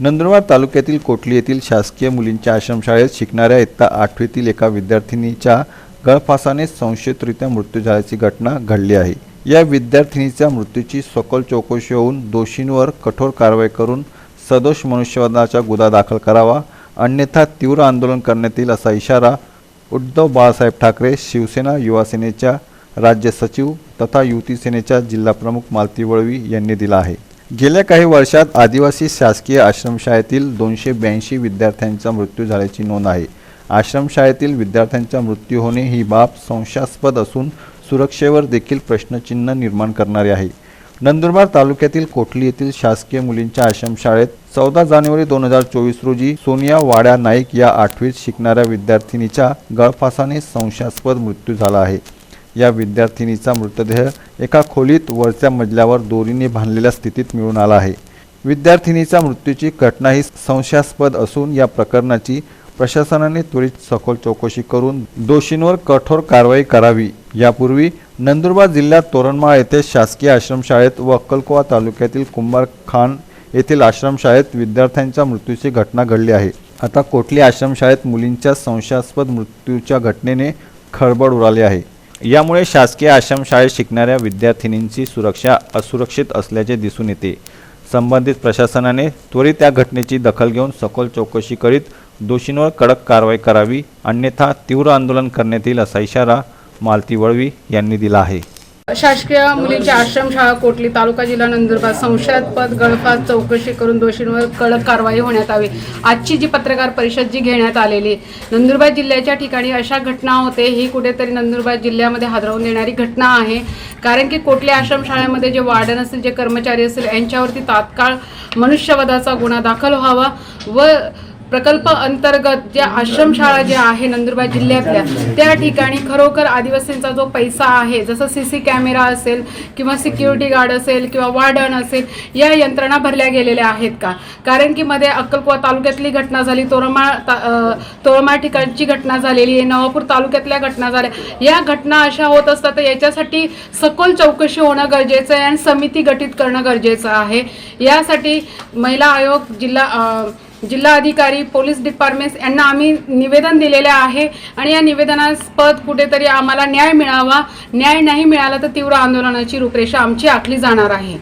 नंदुरबार तालुक्यातील कोटली येथील शासकीय मुलींच्या आश्रमशाळेत शिकणाऱ्या इयत्ता आठवीतील एका विद्यार्थिनीच्या गळफासाने संशयितरित्या मृत्यू झाल्याची घटना घडली आहे. या विद्यार्थिनीच्या मृत्यूची सखोल चौकशी होऊन दोषींवर कठोर कारवाई करून सदोष मनुष्यवधाचा गुन्हा दाखल करावा अन्यथा तीव्र आंदोलन करण्यात येईल असा इशारा उद्धव बाळासाहेब ठाकरे शिवसेना युवा सेनेच्या राज्य सचिव तथा युती सेनेच्या जिल्हाप्रमुख मालती वळवी यांनी दिला आहे. गेल्या काही वर्षात आदिवासी शासकीय आश्रमशाळेतील दोनशे ब्याऐंशी विद्यार्थ्यांचा मृत्यू झाल्याची नोंद आहे. आश्रमशाळेतील विद्यार्थ्यांचा मृत्यू होणे ही बाब संशयास्पद असून सुरक्षेवर देखील प्रश्नचिन्ह निर्माण करणारी आहे. नंदुरबार तालुक्यातील कोठली येथील शासकीय मुलींच्या आश्रमशाळेत चौदा जानेवारी दोन हजार चोवीस रोजी सोनिया वाड्या नाईक या आठवीत शिकणाऱ्या विद्यार्थिनीच्या गळफासाने संशयास्पद मृत्यू झाला आहे. या विद्यार्थिनीचा मृतदेह एका खोलीत वरच्या मजल्यावर दोरीने बांधलेल्या स्थितीत मिळून आला आहे. विद्यार्थिनीच्या मृत्यूची घटना ही संशयास्पद असून या प्रकरणाची प्रशासनाने त्वरित सखोल चौकशी करून दोषींवर कठोर कारवाई करावी. यापूर्वी नंदुरबार जिल्ह्यात तोरणमाळ येथे शासकीय आश्रमशाळेत व अक्कलकोवा तालुक्यातील कुंभार खान येथील आश्रमशाळेत विद्यार्थ्यांच्या मृत्यूची घटना घडली आहे. आता कोटली आश्रमशाळेत मुलींच्या संशयास्पद मृत्यूच्या घटनेने खळबळ उडाली आहे? यामुळे शासकीय आश्रमशाळेत शिकणाऱ्या विद्यार्थिनींची सुरक्षा असुरक्षित असल्याचे दिसून येते. संबंधित प्रशासनाने त्वरित या घटनेची दखल घेऊन सखोल चौकशी करीत दोषींवर कडक कारवाई करावी अन्यथा तीव्र आंदोलन करण्यात येईल असा इशारा मालती वळवी यांनी दिला आहे. शासकीय मुलींची आश्रमशाळा कोटली तालुका जिल्हा नंदुरबार संशयास्पद गळफास चौकशी करून दोषींवर कडक कारवाई होण्यात यावी आजची जी पत्रकार परिषद जी घेण्यात आलेली नंदुरबार जिल्ह्याच्या ठिकाणी अशा घटना होते ही कुठेतरी नंदुरबार जिल्ह्यामध्ये हादरवून देणारी घटना आहे. कारण की कोटली आश्रमशाळेमध्ये जे वार्डन असतील जे कर्मचारी असतील यांच्यावरती तात्काळ मनुष्यवधाचा गुन्हा दाखल व्हावा व प्रकल्प अंतर्गत ज्या आश्रमशाळा ज्या आहे नंदुरबार जिल्ह्यातल्या त्या ठिकाणी खरोखर आदिवासींचा जो पैसा आहे जसं सी सी कॅमेरा असेल किंवा सिक्युरिटी गार्ड असेल किंवा वार्डन असेल या यंत्रणा भरल्या गेलेल्या आहेत का? कारण की मध्ये अक्कलकुवा तालुक्यातली घटना झाली तोरमाळ ता- तोरमाळ ठिकाणची घटना झालेली आहे नवापूर तालुक्यातल्या घटना झाल्या. या घटना अशा होत असतात तर याच्यासाठी सखोल चौकशी होणं गरजेचं आहे आणि समिती गठीत करणं गरजेचं आहे. यासाठी महिला आयोग जिल्हा जिल्हा अधिकारी पोलीस डिपार्टमेंट्स यांना आम्ही निवेदन दिलेले आहे आणि या निवेदनास्पद कुठेतरी आम्हाला न्याय मिळावा. न्याय नाही मिळाला तर तीव्र आंदोलनाची रूपरेषा आमची आखली जाणार आहे.